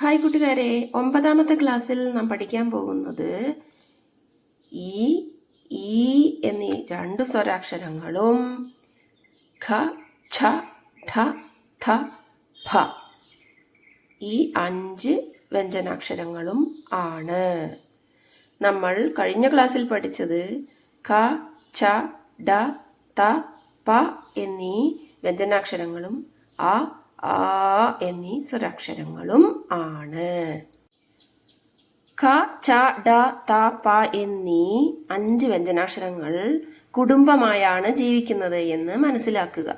Hi കൂട്ടുകാരെ ഒമ്പതാമത്തെ ക്ലാസ്സിൽ നാം പഠിക്കാൻ പോകുന്നത് ഈ ഈ എന്നീ രണ്ട് സ്വരാക്ഷരങ്ങളും ഖ ഛ ഠ ഥ ഫ ഈ അഞ്ച് വ്യഞ്ജനാക്ഷരങ്ങളും ആണ്. നമ്മൾ കഴിഞ്ഞ ക്ലാസ്സിൽ പഠിച്ചത് ഖ ഛ ഡ ത പ എന്നീ വ്യഞ്ജനാക്ഷരങ്ങളും ആ ആ എന്നീ സ്വരാക്ഷരങ്ങളും ആണ്. ഖ ച ഡ ത പ എന്നീ അഞ്ച് വ്യഞ്ജനാക്ഷരങ്ങൾ കുടുംബമായാണ് ജീവിക്കുന്നത് എന്ന് മനസ്സിലാക്കുക.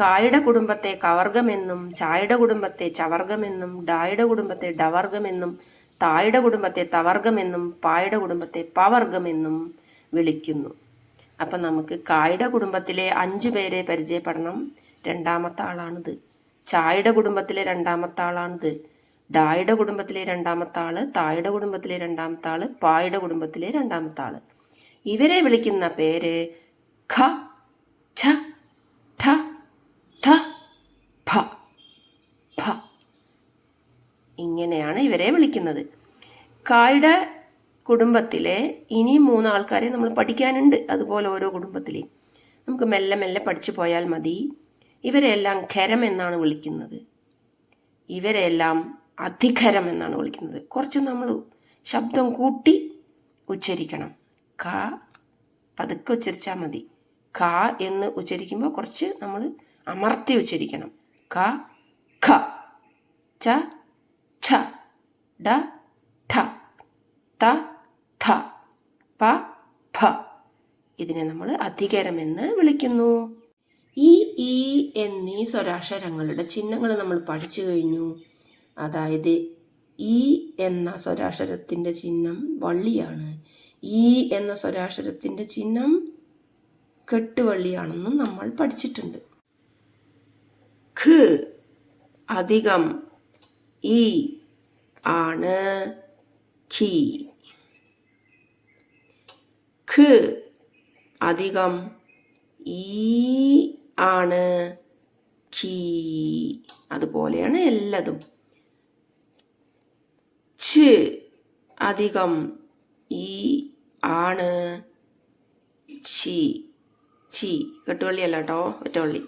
കായുടെ കുടുംബത്തെ കവർഗമെന്നും ചായുടെ കുടുംബത്തെ ചവർഗമെന്നും ഡായുടെ കുടുംബത്തെ ഡവർഗമെന്നും തായുടെ കുടുംബത്തെ തവർഗമെന്നും പായുടെ കുടുംബത്തെ പവർഗമെന്നും വിളിക്കുന്നു. അപ്പം നമുക്ക് കായുടെ കുടുംബത്തിലെ അഞ്ചു പേരെ പരിചയപ്പെടണം. രണ്ടാമത്തെ ആളാണിത്. ചായുടെ കുടുംബത്തിലെ രണ്ടാമത്തെ ആളാണിത്. ഡായുടെ കുടുംബത്തിലെ രണ്ടാമത്തെ ആൾ തായുടെ കുടുംബത്തിലെ രണ്ടാമത്തെ ആൾ പായുടെ കുടുംബത്തിലെ രണ്ടാമത്തെ ആൾ. ഇവരെ വിളിക്കുന്ന പേര് ഖ ഛ ഠ ഥ ഭ ഭ. ഇങ്ങനെയാണ് ഇവരെ വിളിക്കുന്നത്. കായുടെ കുടുംബത്തിലെ ഇനിയും മൂന്ന് ആൾക്കാരെ നമ്മൾ പഠിക്കാനുണ്ട്. അതുപോലെ ഓരോ കുടുംബത്തിലെയും. നമുക്ക് മെല്ലെ മെല്ലെ പഠിച്ചു പോയാൽ മതി. ഇവരെല്ലാം ഖരം എന്നാണ് വിളിക്കുന്നത്. ഇവരെല്ലാം അധികരം എന്നാണ് വിളിക്കുന്നത്. കുറച്ച് നമ്മൾ ശബ്ദം കൂട്ടി ഉച്ചരിക്കണം. ക പതുക്കെ ഉച്ചരിച്ചാൽ മതി. ക എന്ന് ഉച്ചരിക്കുമ്പോൾ കുറച്ച് നമ്മൾ അമർത്തി ഉച്ചരിക്കണം. ക ഖ ച ഛ ഡ ഠ ത ഥ പ ഫ ഇതിനെ നമ്മൾ അധികരം എന്ന് വിളിക്കുന്നു. ഈ ഈ എന്നീ സ്വരാക്ഷരങ്ങളുടെ ചിഹ്നങ്ങൾ നമ്മൾ പഠിച്ചു കഴിഞ്ഞു. അതായത് ഈ എന്ന സ്വരാക്ഷരത്തിന്റെ ചിഹ്നം വള്ളിയാണ്. ഈ എന്ന സ്വരാക്ഷരത്തിന്റെ ചിഹ്നം കെട്ടുവള്ളിയാണെന്നും നമ്മൾ പഠിച്ചിട്ടുണ്ട്. ഖ അധികം ഈ ആണ് ഖി. ഖ അധികം ഈ ആണ് ഖീ അതുപോലെയാണ് എല്ലതും. ച് അധികം ഈ ആണ് ചി ചി കെട്ടുവള്ളി അല്ല കേട്ടോ ഒറ്റവള്ളി.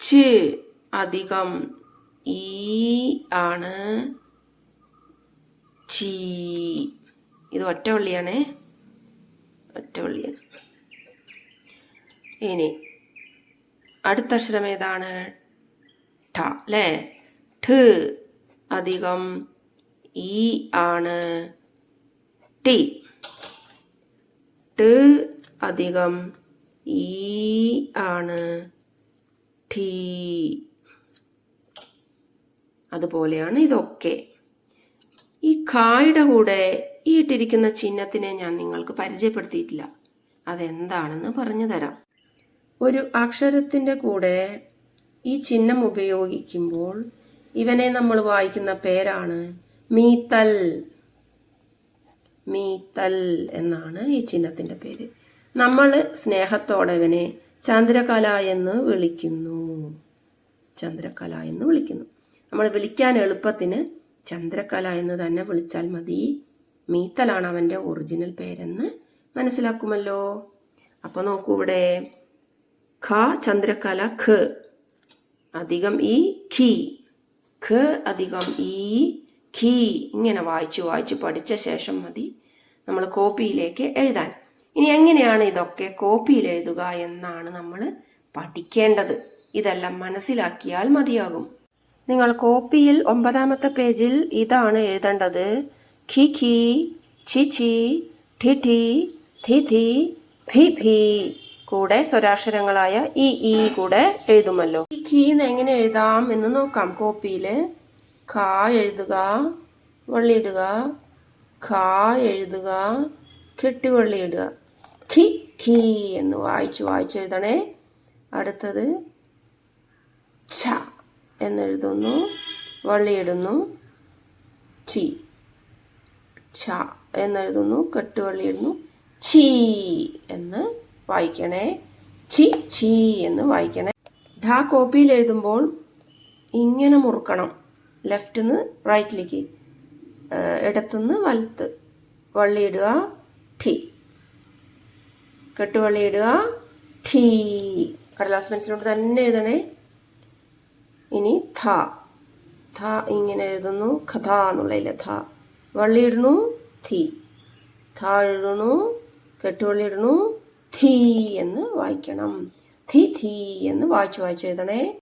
ച് അധികം ഈ ആണ് ഛീ. ഇത് ഒറ്റവള്ളിയാണേ. ഒറ്റവള്ളിയാണ്. ഇനി അടുത്ത അക്ഷരം ഏതാണ് ഠ അല്ലേ ഠ അധികം ഈ ആണ്. ടി. ട് അധികം ഈ ആണ്. ഠീ. അതുപോലെയാണ് ഇതൊക്കെ. ഈ കായുടെ കൂടെ ഈ ഇട്ടിരിക്കുന്ന ചിഹ്നത്തിനെ ഞാൻ നിങ്ങൾക്ക് പരിചയപ്പെടുത്തിയിട്ടില്ല. അതെന്താണെന്ന് പറഞ്ഞു തരാം ഒരു അക്ഷരത്തിന്റെ കൂടെ ഈ ചിഹ്നം ഉപയോഗിക്കുമ്പോൾ ഇവനെ നമ്മൾ വായിക്കുന്ന പേരാണ് മീത്തൽ. മീത്തൽ എന്നാണ് ഈ ചിഹ്നത്തിന്റെ പേര്. നമ്മൾ സ്നേഹത്തോടെ ഇവനെ ചന്ദ്രകല എന്ന് വിളിക്കുന്നു. ചന്ദ്രകല എന്ന് വിളിക്കുന്നു. നമ്മൾ വിളിക്കാൻ എളുപ്പത്തിന് ചന്ദ്രകല എന്ന് തന്നെ വിളിച്ചാൽ മതി. മീത്തലാണ് അവന്റെ ഒറിജിനൽ പേരെന്ന് മനസ്സിലാക്കുമല്ലോ. അപ്പോൾ നോക്കൂ ഇവിടെ. ഖ ചന്ദ്രകല ഖ. അധികം ഇ ഖി. ഖ അധികം ഇ ഖി. ഇങ്ങനെ വായിച്ച് വായിച്ച് പഠിച്ച ശേഷം മതി നമ്മൾ കോപ്പിയിലേക്ക് എഴുതാൻ. ഇനി എങ്ങനെയാണ് ഇതൊക്കെ കോപ്പിയിൽ എഴുതുക എന്നാണ് നമ്മൾ പഠിക്കേണ്ടത്. ഇതെല്ലാം മനസ്സിലാക്കിയാൽ മതിയാകും. നിങ്ങൾ കോപ്പിയിൽ ഒമ്പതാമത്തെ പേജിൽ ഇതാണ് എഴുതേണ്ടത്. ഖി ഖി ചി ചി ഠി ഠി ധി ധി ഭി ഭി. കൂടെ സ്വരാക്ഷരങ്ങളായ ഇ ഈ കൂടെ എഴുതുമല്ലോ. ഈ കീന്ന് എങ്ങനെ എഴുതാം എന്ന് നോക്കാം. കോപ്പിയിൽ ഖ എഴുതുക വള്ളിയിടുക ഖ എഴുതുക കെട്ടി വള്ളിയിടുക ഖി ഖി എന്ന് വായിച്ചു വായിച്ച് എഴുതണേ. അടുത്തത് ഛ എന്നെഴുതുന്നു വള്ളിയിടുന്നു ചി. ഛ എന്നെഴുതുന്നു കെട്ടുവള്ളിയിടുന്നു ചീ എന്ന് വായിക്കണേ. ചി ചീ എന്ന് വായിക്കണേ. ധ കോപ്പിയിൽ എഴുതുമ്പോൾ ഇങ്ങനെ മുറുക്കണം. ലെഫ്റ്റ് നിന്ന് റൈറ്റിലേക്ക് ഇടത്തുനിന്ന് വലത്ത്. വള്ളിയിടുക ഠി. കെട്ടുവള്ളിയിടുക ഠീ. കടലാസ് പെൻസിലോട്ട് തന്നെ എഴുതണേ. ഇനി ധ. ധ ഇങ്ങനെ എഴുതുന്നു. ഖഥ എന്നുള്ളതിലെ ധ. വള്ളിയിടുന്നു ധി ധ എഴുതുന്നു കെട്ടുവള്ളിയിടുന്നു ഥീ എന്ന് വായിക്കണം. തീ തീ എന്ന് വായിച്ച് വായിച്ച് എഴുതണേ.